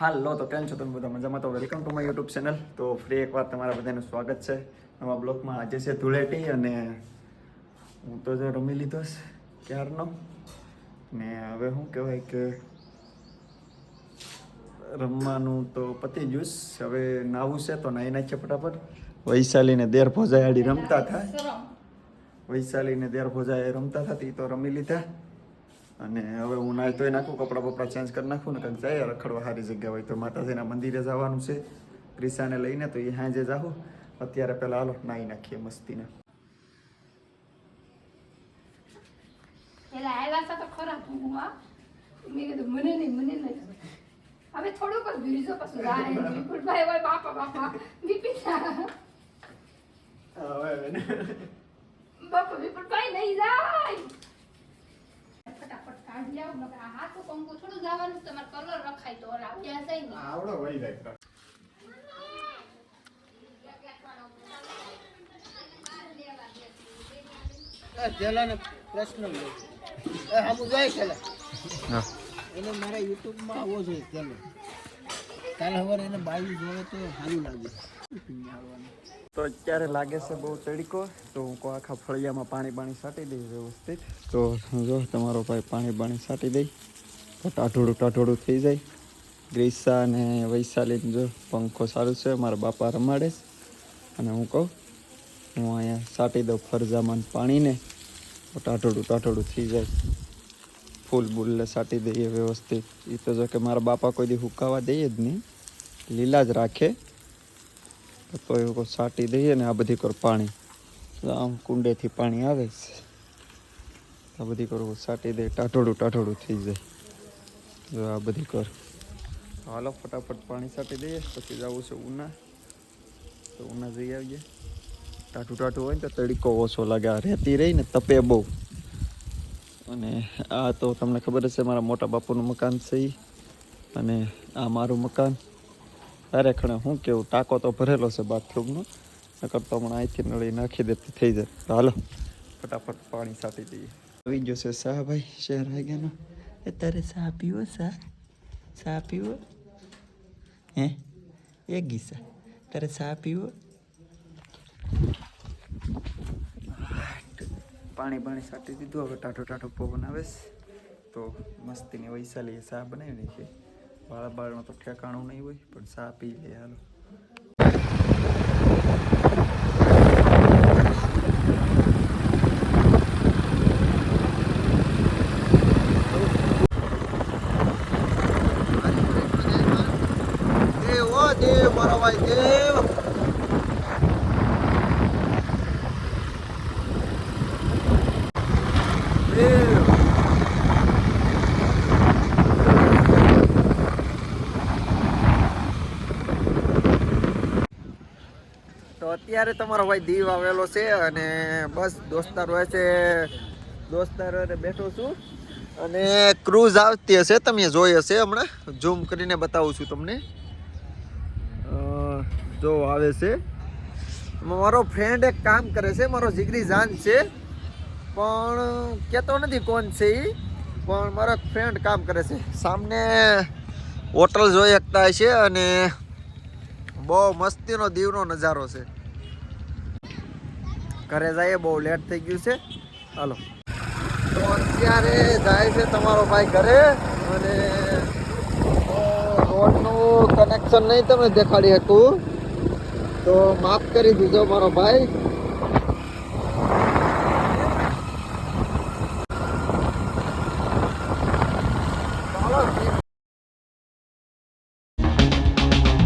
હાલો તો કેમ છો તમે બધા? મજામાં તો welcome to my YouTube channel તો ફ્રી એકવાર તમારા બધાનું સ્વાગત છે નવા બ્લોગમાં. આજે છે ધૂળેટી અને હું તો જો રમી લીધો છે ક્યારનો? ને હવે શું કહેવાય કે રમવાનું તો પતી ગયું. હવે નાવું છે તો નાહી નાખીએ ફટાફટ. વૈશાલીને દેર ભોજાયાડી રમતા હતા. વૈશાલીને દેર ભોજાએ રમતા હતા તો રમી લીધા. અને હવે હું નાહી ધોઈ નાખું કપડાં બપડા ચેન્જ કરી નાખું ને કંઈક જાય. રખડવા સારી જગ્યા હોય તો માતાજીના મંદિરે જવાનું છે. ક્રિસાને લઈને તો એ સાંજે જાઉં અત્યારે પહેલાં હાલો નાહી નાખીએ મસ્તીને. પેલા આવ્યા હતા તો ખરા ઊંઘમાં મેં કીધું મને નહીં મને નહીં હવે થોડુંક જ ભીડજો પછી રાય વિપુલભાઈ હોય બાપા બાપા વિપિતા બાપા વિપુલભાઈ નહીં જાય. કાઢી આવ મગર આ હાથું કંકુ થોડું જવાનું તમારે કલર રખાય તો ઓલા ત્યાં જાય ને આવડો વહી જાય પેલાને પ્રશ્ન લે એ હામું જાય હા. એને મારા યુટ્યુબમાં આવવો જોઈએ પેલો. કાલ હવે એને બાવી જોવે તો સારું લાગે. તો અત્યારે લાગે છે બહુ તડકો, તો હું કહું આખા ફળિયામાં પાણી પાણી સાટી દઈ વ્યવસ્થિત. તો જો તમારો ભાઈ પાણી પાણી સાટી દઈ, તો ટાઢોડું ટાઢોડું થઈ જાય. ગ્રીસા અને વૈશાલી જો પંખો સારું છે, મારા બાપા રમાડે અને હું કહું, હું અહીંયા સાટી દઉં ફરજામાં પાણીને, તો ટાઢોડું ટાઢોડું થઈ જાય. ફૂલ બૂલને સાટી દઈએ વ્યવસ્થિત. એ તો જો કે મારા બાપા કોઈ દી હુકાવા દઈએ જ નહીં. લીલા જ રાખે. તો એવું લોકો છાંટી દઈએ ને આ બધી કર પાણી. આમ કુંડેથી પાણી આવે છે. આ બધી કરો, છાંટી દે ટાટોડું ટાટોડું થઈ જાય. જો આ બધી કર. હાલો, ફટાફટ પાણી છાંટી દઈએ, પછી જવું છે ઉના. તો ઉના જઈ આવીએ. ટાટું ટાટું હોય ને તો તડકો ઓછો લાગે. રહેતી રહી ને તપે બહુ. અને આ તો તમને ખબર છે, મારા મોટા બાપુનું મકાન છે અને આ મારું મકાન. અરે ખણે શું કેવું? ટાંકો તો ભરેલો છે બાથરૂમનો. નકર તો હમણાં અહીંથી નળી નાખી દેતી, થઈ જાય. હાલો, ફટાફટ પાણી સાટી દઈએ. આવી ગયો છે શાહ ભાઈ શહેર આવી એ તારે શાહ પીવો, શાહ? શાહ પીવો? હે? એક ગીસા તારે શાહ પીવો? પાણી પાણી સાટી દીધું. હવે ટાઢો ટાઢો પવન આવે તો મસ્તીની વૈશાલીએ શાહ બનાવી નાખી. બાળા બાળનું તો ઠેકાણું નહીં હોય, પણ સા પી લે હાલો. દેવ, મારા ભાઈ દેવ. અત્યારે તમારો ભાઈ દીવ આવેલો છે અને બસ દોસ્તાર છે, દોસ્તાર બેઠો છું. અને ક્રૂઝ આવતી હશે, તમે જોઈ હશે હમણાં. ઝૂમ કરીને બતાવું છું તમને. જો આવે છે. મારો ફ્રેન્ડ એક કામ કરે છે, મારો જીગરી જાન છે. પણ કહેતો નથી કોણ છે એ પણ મારો ફ્રેન્ડ કામ કરે છે. સામને હોટલ જોઈ શકતા છે અને બહુ મસ્તીનો દીવનો નજારો છે. ઘરે જઈએ, બહુ લેટ થઈ ગયું છે. હાલો. તો અત્યારે જાય છે તમારો ભાઈ ઘરે અને રોડનું કનેક્શન નહીં તમે દેખાડી શકું. તો માફ કરી દીધો મારો ભાઈ.